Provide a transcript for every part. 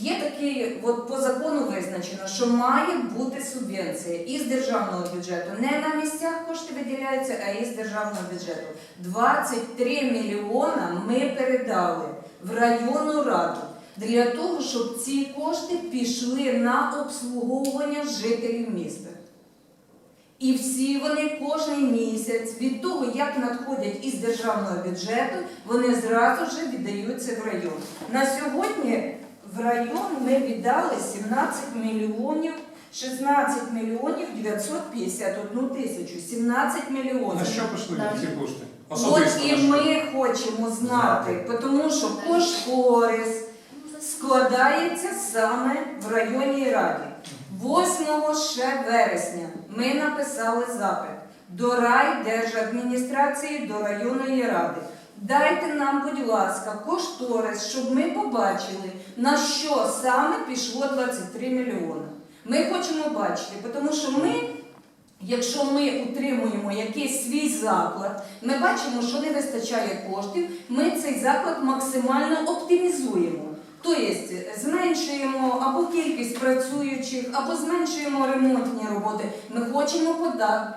Є такий, от по закону визначено, що має бути субвенція із державного бюджету. Не на місцях кошти виділяються, а із державного бюджету. 23 мільйона ми передали в районну раду для того, щоб ці кошти пішли на обслуговування жителів міста. І всі вони кожен місяць від того, як надходять із державного бюджету, вони зразу ж віддаються в район. На сьогодні в район ми віддали 17 мільйонів, 16 мільйонів 951 тисячу, 17 мільйонів. На що пішли ці кошти? От і ми хочемо знати, тому що кошторис складається саме в районній раді. 8 ще вересня ми написали запит до райдержадміністрації, до районної ради. Дайте нам, будь ласка, кошторис, щоб ми побачили, на що саме пішло 23 мільйони. Ми хочемо бачити, тому що ми Якщо ми утримуємо якийсь свій заклад, ми бачимо, що не вистачає коштів, ми цей заклад максимально оптимізуємо. Тобто зменшуємо або кількість працюючих, або зменшуємо ремонтні роботи. Ми хочемо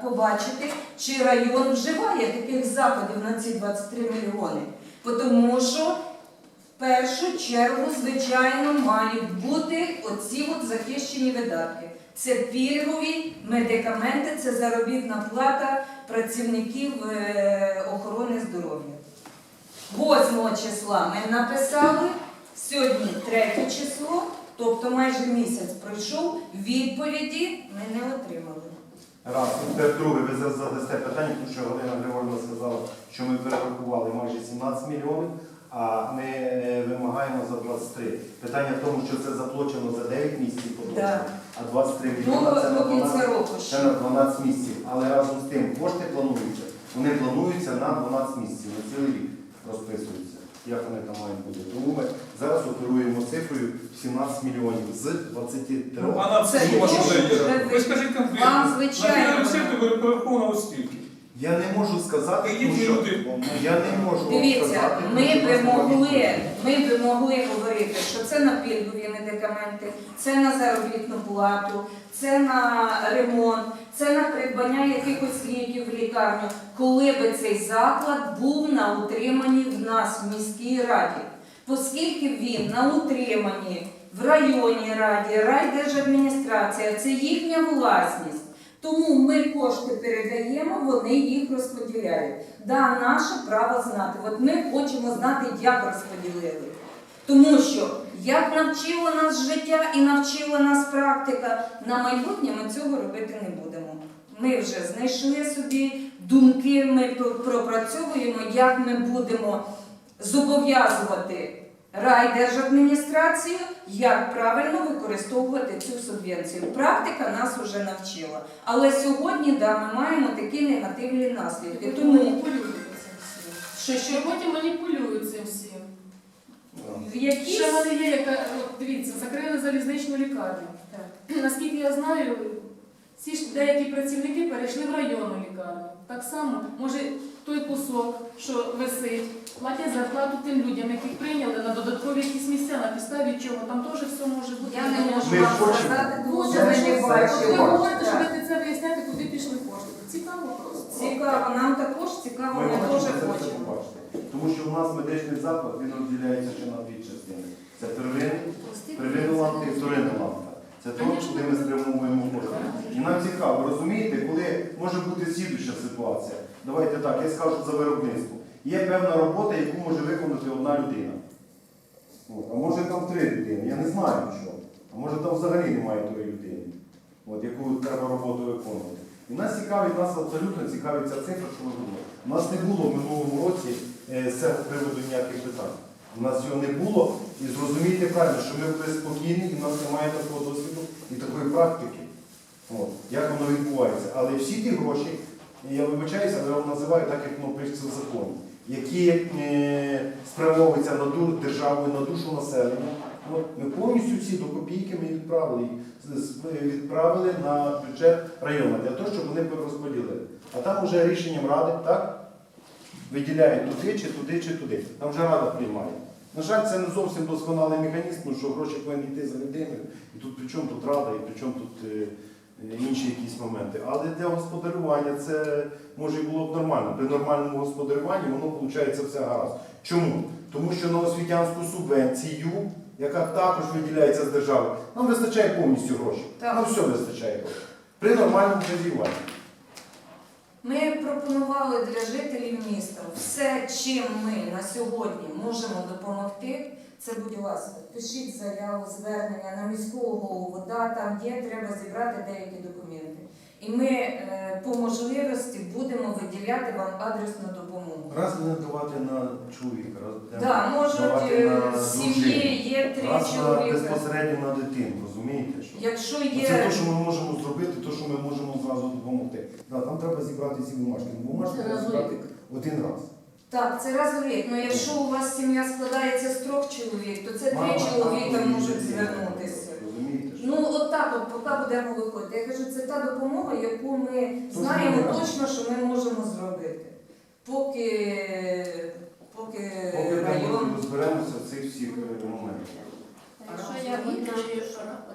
побачити, чи район вживає таких заходів на ці 23 мільйони. Тому що в першу чергу, звичайно, мають бути оці от захищені видатки. Це пільгові медикаменти, це заробітна плата працівників е, охорони здоров'я. 8 числа ми написали, сьогодні 3 число, тобто майже місяць пройшов, відповіді ми не отримали. Раз. Тепер друге, ви зараз задасте питання, тому що Галина Григорівна сказала, що ми перерахували майже 17 мільйонів, а ми е, вимагаємо за 23. Питання в тому, що це заплачено за 9 місяців поточно, Да. а 23 Ну, мільйони це на до кінця 12, року це ще. на 12 місяців. Але разом з тим кошти плануються. Вони плануються на 12 місяців, на цілий рік розписуються. Як вони там мають бути. Тому ми зараз оперуємо цифрою 17 мільйонів з 23. Ну, а на Це вже Ви скажіть Вам, конкретно. звичайно. На рецепти ви перераховано ось стільки. Я не можу сказати, тому що я не можу вам Дивіться, сказати. ми тому що би в нас немає могли, ми би могли говорити, що це на пільгові медикаменти, це на заробітну плату, це на ремонт, це на придбання якихось ліків в лікарню, коли би цей заклад був на утриманні в нас в міській раді. Оскільки він на утриманні в районній раді, райдержадміністрація, це їхня власність. Тому ми кошти передаємо, вони їх розподіляють. Да, наше право знати. От ми хочемо знати, як розподілили. Тому що як навчило нас життя і навчила нас практика, на майбутнє ми цього робити не будемо. Ми вже знайшли собі думки, ми пропрацьовуємо, як ми будемо зобов'язувати райдержадміністрацію, як правильно використовувати цю субвенцію. Практика нас вже навчила. Але сьогодні да, ми маємо такі негативні наслідки. Тому маніпулюють цим всім. що, що потім маніпулюють цим всім. в якійсь Ще в мене є яка, от дивіться, закрили залізничну лікарню. Наскільки я знаю, ці ж деякі працівники перейшли в районну лікарню. Так само, може, той кусок, що висить, платять зарплату тим людям, яких прийняли на додаткові якісь місця, на підставі чого. Там теж все може бути. я не можу Ми вам хочемо. сказати, що ми не ви говорите, що ви це виясняєте, куди пішли кошти. Цікаво просто. Цікаво, нам також цікаво, Ми теж це все хочемо. побачити. Тому що у нас медичний заклад він розділяється ще на дві частини. Це первинний, первинна ланка і вторинна ланка. Це те, куди ми спрямовуємо кошти. І нам цікаво, розумієте, коли може бути слідуща ситуація. Давайте так, я скажу за виробництво. Є певна робота, яку може виконати одна людина. От. А може там три людини, я не знаю що. А може там взагалі немає тої людини, от, яку треба роботу виконувати. І нас цікавить, нас абсолютно цікавить ця цифра, що ми говоримо. У нас не було в минулому році е, з цього приводу ніяких питань. У нас його не було. І зрозумійте правильно, що ми були спокійні, і в нас немає такого досвіду і такої практики. От, як воно відбувається. Але всі ті гроші, я вибачаюся, але я вам називаю так, як воно пишеться в законі, які е, спрямовуються на ду, державу, на душу населення. От, ми повністю всі до копійки ми відправили відправили на бюджет району для того, щоб вони розподілили. А там вже рішенням ради, так? Виділяють туди, чи туди, чи туди. Там вже рада приймає. На жаль, це не зовсім досконалий механізм, тому що гроші повинні йти за людиною. І тут при чому тут рада, і при чому тут е, інші якісь моменти. Але для господарювання це може і було б нормально. При нормальному господарюванні воно виходить все гаразд. Чому? Тому що на освітянську субвенцію, яка також виділяється з держави, нам вистачає повністю грошей. Нам все вистачає грошей. При нормальному хазяюванні. Ми пропонували для жителів міста все, чим ми на сьогодні можемо допомогти. Це, будь ласка, пишіть заяву, звернення на міського голову, да, там є, треба зібрати деякі документи. І ми е, по можливості будемо виділяти вам адресну допомогу. Раз не давати на чоловіка, раз Да, можуть давати е, на дружину. сім'ї є три Раз на чоловіка. безпосередньо на дитину, розумієте? Що? Якщо Це є те, що ми можемо зробити, те, що ми можемо зразу допомогти. Да, там треба зібрати ці бумажки. Бумажки треба зібрати один раз. так, це раз в рік. Ну якщо у вас сім'я складається з трьох чоловік, то це Мама, три чоловіка тато і можуть дитина. звернутися. Ну, от так, от, поки будемо виходити. Я кажу, це та допомога, яку ми знаємо точно, що ми можемо зробити. Поки, поки Поки ми район. розберемося в цих всіх е, моментах. Якщо я відчую, що